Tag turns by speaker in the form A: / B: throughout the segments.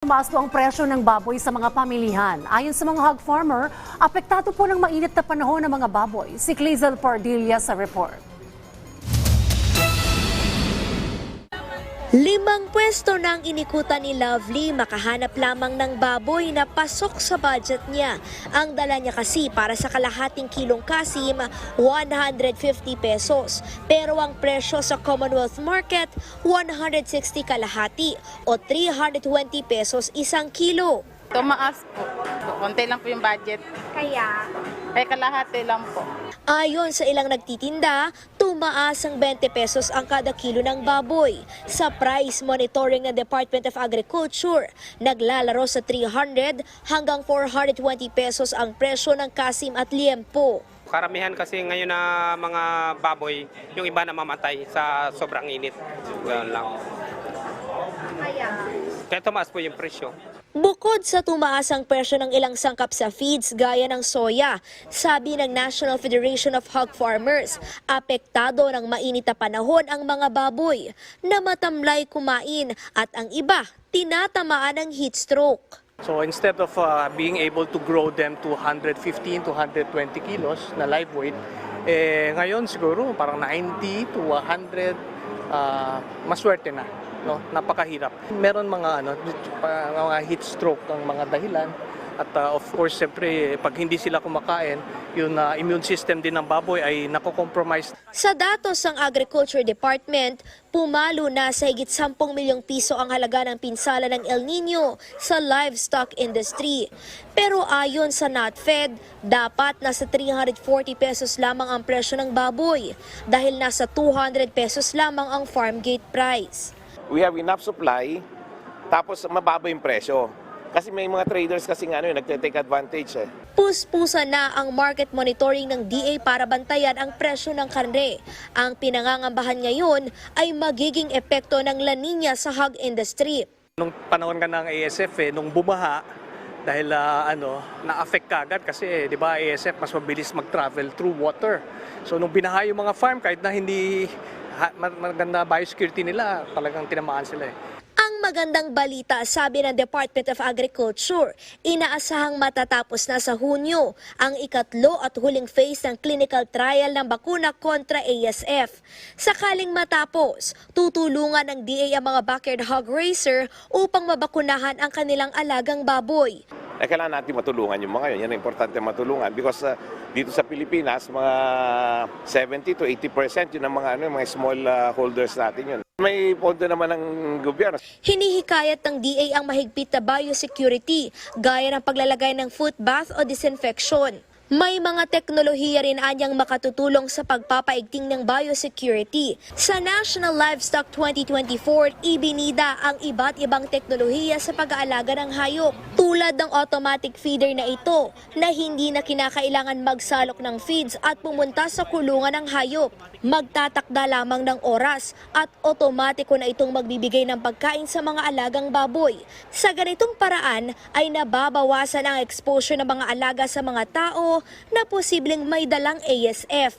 A: Tumaas po ang presyo ng baboy sa mga pamilihan. Ayon sa mga hog farmer, apektado po ng mainit na panahon ng mga baboy. Si Clizel Pardilla sa report.
B: Limang pwesto nang inikutan ni Lovely makahanap lamang ng baboy na pasok sa budget niya. Ang dala niya kasi para sa kalahating kilong kasim, 150 pesos. Pero ang presyo sa Commonwealth Market, 160 kalahati o 320 pesos isang kilo.
C: Tumaas po. Konti lang po yung budget.
B: Kaya?
C: Ay kalahati lang po.
B: Ayon sa ilang nagtitinda, tumaas ang 20 pesos ang kada kilo ng baboy. Sa price monitoring ng Department of Agriculture, naglalaro sa 300 hanggang 420 pesos ang presyo ng kasim at liempo.
D: Karamihan kasi ngayon na mga baboy, yung iba namamatay sa sobrang init. Ganun lang. Kaya tumaas po yung presyo.
B: Bukod sa tumaas ang presyo ng ilang sangkap sa feeds gaya ng soya, sabi ng National Federation of Hog Farmers, apektado ng mainit na panahon ang mga baboy na matamlay kumain at ang iba tinatamaan ng heat stroke.
E: So instead of uh, being able to grow them to 115 to 120 kilos na live weight, eh, ngayon siguro parang 90 to 100, uh, maswerte na. No? Napakahirap. Meron mga, ano, mga heat stroke ang mga dahilan. At uh, of course, siyempre, pag hindi sila kumakain, yung uh, immune system din ng baboy ay nako-compromise
B: Sa datos ng Agriculture Department, pumalo na sa higit 10 milyong piso ang halaga ng pinsala ng El Nino sa livestock industry. Pero ayon sa NatFed, dapat nasa 340 pesos lamang ang presyo ng baboy dahil nasa 200 pesos lamang ang farm gate price.
F: We have enough supply, tapos mababa yung presyo. Kasi may mga traders kasi nga ano, yung nagte-take advantage eh.
B: Puspusa na ang market monitoring ng DA para bantayan ang presyo ng karne. Ang pinangangambahan ngayon ay magiging epekto ng La Nina sa hog industry.
E: Nung panahon ka ng ASF eh, nung bumaha, dahil ah, ano, na-affect ka agad kasi eh, 'di ba ASF mas mabilis mag-travel through water. So nung binaha yung mga farm kahit na hindi maganda biosecurity nila, talagang tinamaan sila eh.
B: Ang magandang balita, sabi ng Department of Agriculture, inaasahang matatapos na sa Hunyo ang ikatlo at huling phase ng clinical trial ng bakuna kontra ASF. Sakaling matapos, tutulungan ng DA ang mga backyard hog racer upang mabakunahan ang kanilang alagang baboy.
F: Eh, kailangan natin matulungan yung mga yun. Yan ang importante matulungan because uh, dito sa Pilipinas, mga 70 to 80% yun ang mga, ano, yung mga small uh, holders natin yun. May pondo naman ng gobyerno.
B: Hinihikayat ng DA ang mahigpit na biosecurity gaya ng paglalagay ng foot bath o disinfection. May mga teknolohiya rin anyang makatutulong sa pagpapaigting ng biosecurity. Sa National Livestock 2024, ibinida ang iba't ibang teknolohiya sa pag-aalaga ng hayop. Tulad ng automatic feeder na ito na hindi na kinakailangan magsalok ng feeds at pumunta sa kulungan ng hayop. Magtatakda lamang ng oras at otomatiko na itong magbibigay ng pagkain sa mga alagang baboy. Sa ganitong paraan ay nababawasan ang exposure ng mga alaga sa mga tao na posibleng may dalang ASF.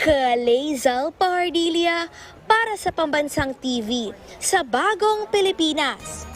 B: Kalezal Pardilia para sa Pambansang TV sa Bagong Pilipinas.